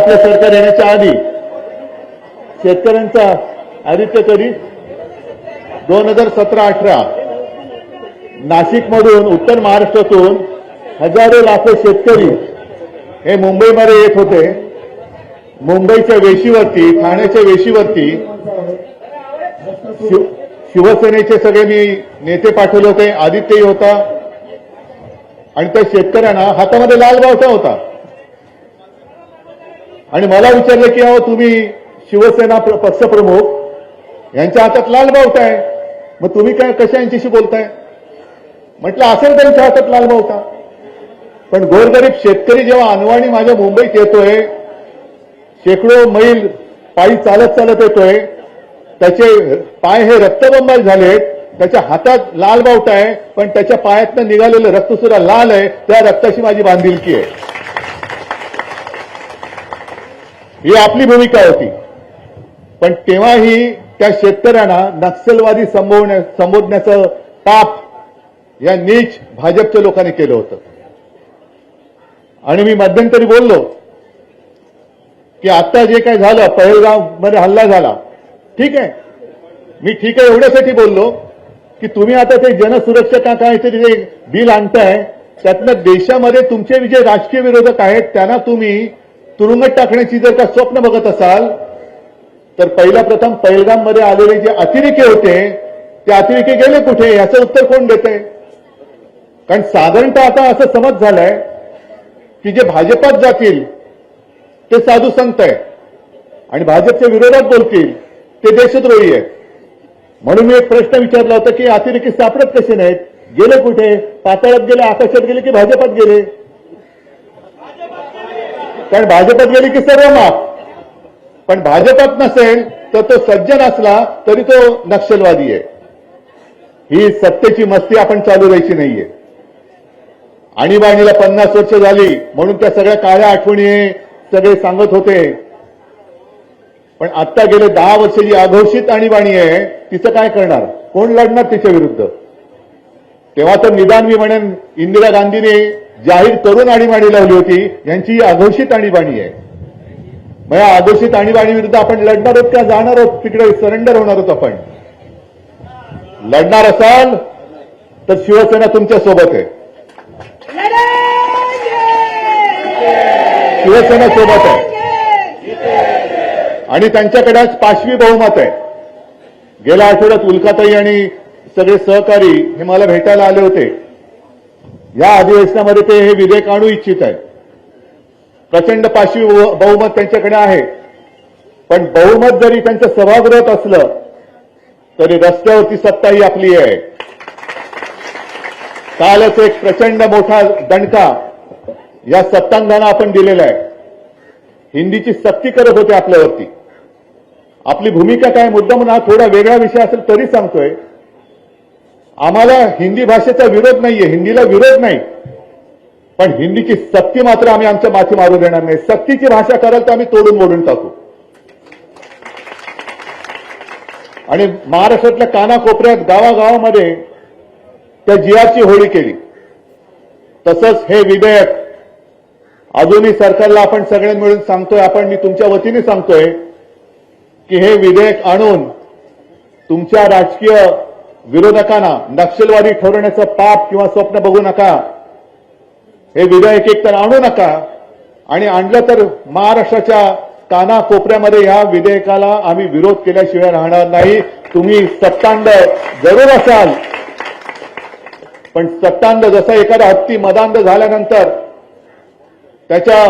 आपलं सरकार येण्याच्या आधी शेतकऱ्यांचा आदित्य कधी दोन हजार सतरा अठरा नाशिकमधून उत्तर महाराष्ट्रातून हजारो लाखो शेतकरी हे मुंबईमध्ये येत होते. मुंबईच्या वेशीवरती ठाण्याच्या वेशीवरती शिव- शिवसेनेचे सगळे मी नेते पाठवले होते. आदित्यही होता. आणि त्या शेतकऱ्यांना हातामध्ये लाल बावटा होता. आणि मला विचारलं की अहो तुम्ही शिवसेना पक्षप्रमुख यांच्या हातात लाल बावटा आहे. मग तुम्ही काय कशा यांच्याशी बोलताय? म्हटलं असेल त्यांच्या हातात लाल बावटा. पण गोरगरीब शेतकरी जेव्हा अनवाणी माझ्या मुंबईत येतोय शेकडो मैल पायी चालत चालत येतोय त्याचे पाय हे रक्तबंबाल झालेत त्याच्या हातात लाल बावटा आहे पण त्याच्या पायातनं निघालेलं रक्त सुद्धा लाल आहे त्या रक्ताशी माझी बांधिलकी आहे. ही आपली भूमिका होती. पण तेव्हाही त्या शेतकऱ्यांना नक्षलवादी संबोधण्या संबोधण्याचं पाप या नीच भाजपच्या लोकांनी केलं होतं. आणि मी मध्यंतरी बोललो की आता जे काय झालं पहलगावमध्ये हल्ला झाला ठीक आहे. मी ठीक आहे एवढ्यासाठी बोललो की तुम्ही आता ते जनसुरक्षा का काय जे बिल आणताय त्यातनं देशामध्ये तुमचे जे राजकीय विरोधक आहेत त्यांना तुम्ही तुरुंगात टाकण्याची जर का स्वप्न बघत असाल तर पहिला प्रथम पहलगाममध्ये आलेले जे अतिरेके होते ते अतिरेकी गेले कुठे? याचं उत्तर कोण देते कारण साधारणतः आता असं समज झालंय की जे भाजपात जातील ते साधू संत आहे आणि भाजपच्या विरोधात बोलतील ते देशद्रोही आहेत. म्हणून मी एक प्रश्न विचारला होता की अतिरेकी सापडत कसे नाहीत? गेले कुठे? पाताळात गेले आकाशात गेले की भाजपात गेले? कारण भाजपात गेली की सर्व माफ. पण भाजपात नसेल तर तो सज्जन असला तरी तो नक्षलवादी आहे. ही सत्तेची मस्ती आपण चालू द्यायची नाहीये. आणीबाणीला पन्नास वर्ष झाली म्हणून त्या सगळ्या काळ्या आठवणी सगळे सांगत होते. पण आता गेले दहा वर्ष जी अघोषित आणीबाणी आहे तिचं काय करणार? कोण लढणार तिच्या विरुद्ध? तेव्हा तर निदान मी म्हणेन इंदिरा गांधीने जाहीर करून आणीबाणी लावली होती यांची ही अघोषित आणीबाणी आहे. मग या अघोषित आणीबाणी विरुद्ध आपण लढणार आहोत का जाणार आहोत? तिकडे सरेंडर होणार आहोत आपण. लढणार असाल तर शिवसेना तुमच्यासोबत आहे. शिवसेना सोबत आहे. आणि त्यांच्याकडे आज पाचवी बहुमत आहे. गेल्या आठवड्यात उल्काताई आणि सगळे सहकारी हे मला भेटायला आले होते. या अधिवेशनामध्ये ते हे विधेयक आणू इच्छित आहे प्रचंड पाशी बहुमत त्यांच्याकडे आहे. पण बहुमत जरी त्यांचं सभागृहात असलं तरी रस्त्यावरती सत्ता ही आपली आहे. कालच एक प्रचंड मोठा दणका या सत्तांधाना आपण दिलेला आहे. हिंदीची सक्ती करत होते आपल्यावरती. आपली भूमिका काय मुद्दा म्हणून हा थोडा वेगळा विषय असेल तरी सांगतोय. आम्हाला हिंदी भाषेचा विरोध नाहीये हिंदीला विरोध नाही. पण हिंदीची सक्ती मात्र आम्ही आमच्या माथी मारू देणार नाही. सक्तीची भाषा कराल तर आम्ही तोडून मोडून टाकू. आणि महाराष्ट्रातल्या कानाकोपऱ्यात गावागावामध्ये त्या जियाची होळी केली. तसंच हे विधेयक अजूनही सरकारला आपण सगळे मिळून सांगतोय आपण मी तुमच्या वतीने सांगतोय की हे विधेयक आणून तुमच्या राजकीय विरोधकांना नक्षलवादी ठरवण्याचं पाप किंवा स्वप्न बघू नका. हे विधेयक एक तर आणू नका. आणि आणलं तर महाराष्ट्राच्या कानाकोपऱ्यामध्ये या विधेयकाला आम्ही विरोध केल्याशिवाय राहणार नाही. तुम्ही सत्तांड जरूर असाल. पण सत्तांड जसा एखादा हत्ती मदांध झाल्यानंतर त्याच्या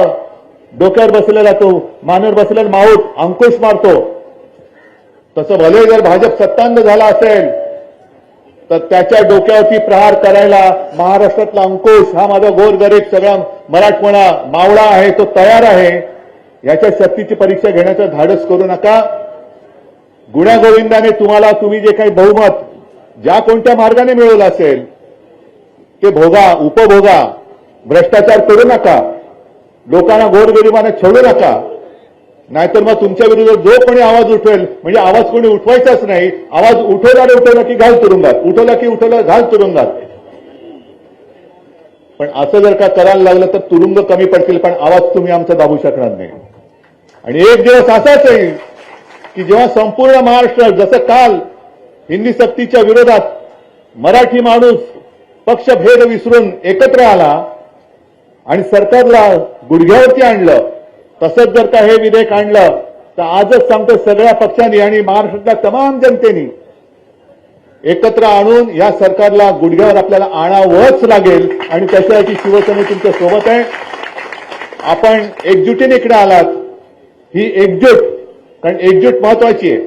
डोक्यावर बसलेला तो मानेवर बसलेला माऊट अंकुश मारतो. तसं भले जर भाजप सत्तांध झाला असेल तर त्याच्या डोक्यावरती प्रहार करायला महाराष्ट्रातला अंकुश हा माझा गोरगरीब सगळा मराठमोळा मावळा आहे तो तयार आहे. याच्या शक्तीची परीक्षा घेण्याचं धाडस करू नका. गुण्यागोविंदाने तुम्हाला तुम्ही जे काही बहुमत ज्या कोणत्या मार्गाने मिळवलं असेल ते भोगा उपभोगा भ्रष्टाचार करू नका. लोकांना गोरगरिबांना छोडू नका. नाहीतर मग तुमच्या विरोधात जो कोणी आवाज उठवेल म्हणजे आवाज कोणी उठवायचाच नाही आवाज उठवला रे उठवला की घाल तुरुंगात उठवला की उठवला घाल तुरुंगात. पण असं जर का करायला लागलं तर तुरुंग कमी पडतील पण आवाज तुम्ही आमचा दाबू शकणार नाही. आणि एक दिवस असाच येईल की जेव्हा संपूर्ण महाराष्ट्र जसं काल हिंदी सक्तीच्या विरोधात मराठी माणूस पक्षभेद विसरून एकत्र आला आणि सरकारला गुडघ्यावरती आणलं तसंच जर का हे विधेयक आणलं तर आजच सांगतो सगळ्या पक्षांनी आणि महाराष्ट्रातल्या तमाम जनतेनी एकत्र आणून या सरकारला गुडघ्यावर आपल्याला आणावंच लागेल आणि त्याच्यासाठी शिवसेना तुमच्यासोबत आहे. आपण एकजुटीने इकडे आलात. ही एकजूट कारण एकजूट महत्वाची आहे.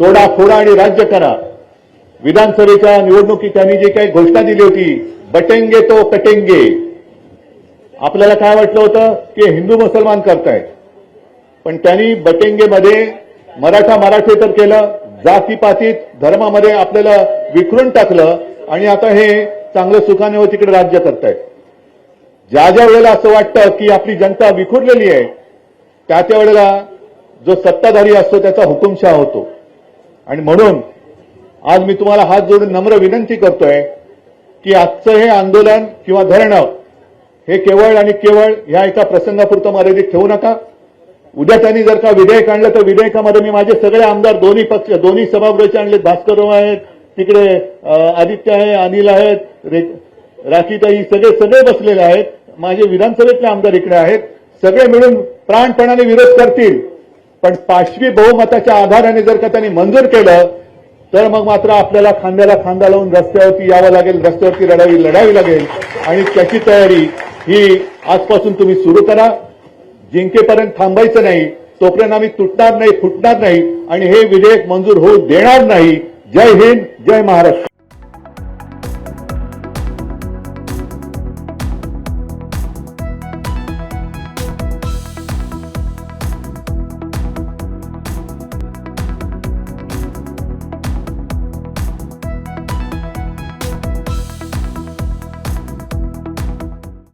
तोडा फोडा आणि राज्य करा. विधानसभेच्या निवडणुकीत त्यांनी जी काही घोषणा दिली होती बटेंगे तो कटेंगे आपल्याला काय वाटलं होतं की हिंदू मुसलमान करतायत? पण त्यांनी बटेंगेमध्ये मराठा मराठी तर केलं जातीपातीत धर्मामध्ये आपल्याला विखरून टाकलं आणि आता हे चांगलं सुखाने व तिकडे राज्य करतायत. ज्या ज्या वेळेला असं वाटतं की आपली जनता विखुरलेली आहे त्या त्या वेळेला जो सत्ताधारी असतो त्याचा हुकुमशाह होतो. आणि म्हणून आज मी तुम्हाला हात जोडून नम्र विनंती करतोय की आजचं हे आंदोलन किंवा धरणं हे केवळ आणि केवळ ह्या एका प्रसंगापुरतं मर्यादित ठेवू नका. उद्या त्यांनी जर का विधेयक आणलं तर विधेयकामध्ये मी माझे सगळे आमदार दोन्ही पक्ष दोन्ही सभागृहाचे आणले. भास्कर आहेत तिकडे आदित्य आहे अनिल आहेत राखीताई सगळे सगळे बसलेले आहेत. माझे विधानसभेतले आमदार इकडे आहेत. सगळे मिळून प्राणपणाने विरोध करतील. पण पाचवी बहुमताच्या आधाराने जर का त्यांनी मंजूर केलं तर मग मात्र आपल्याला खांद्याला खांदा लावून रस्त्यावरती यावं लागेल. रस्त्यावरती लढावी लढावी लागेल. आणि त्याची तयारी ही आजपासून तुम्ही सुरू करा. जिंकेपर्यंत थांबायचं नाही तोपर्यंत आम्ही तुटणार नाही फुटणार नाही आणि हे विधेयक मंजूर होऊ देणार नाही. जय हिंद जय महाराष्ट्र.